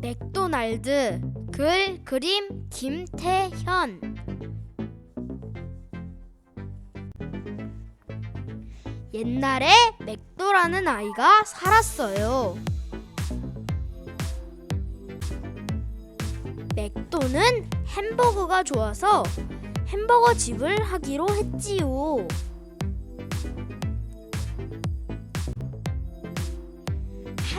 맥도날드 글 그림 김태현 옛날에 맥도라는 아이가 살았어요. 맥도는 햄버거가 좋아서 햄버거 집을 하기로 했지요.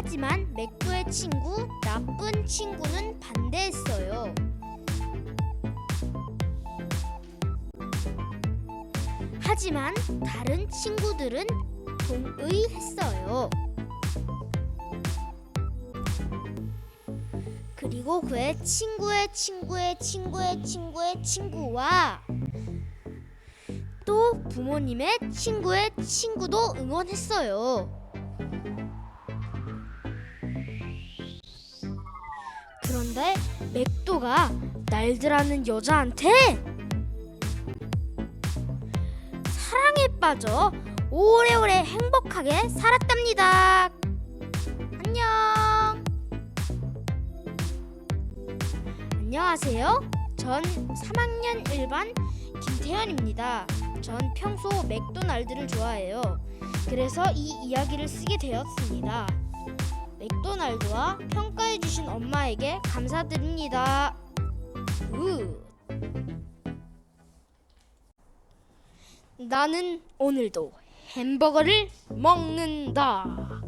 하지만 맥도의 친구 나쁜 친구는 반대했어요. 하지만 다른 친구들은 동의했어요. 그리고 그의 친구의 친구의 친구의 친구의 친구와 또 부모님의 친구의 친구도 응원했어요. 그런데 맥도가 날드라는 여자한테 사랑에 빠져 오래오래 행복하게 살았답니다. 안녕. 안녕하세요. 전 3학년 1반 김태현입니다. 전 평소 맥도날드를 좋아해요. 그래서 이 이야기를 쓰게 되었습니다. 맥도날드와 평가해주신 엄마에게 감사드립니다. 우. 나는 오늘도 햄버거를 먹는다.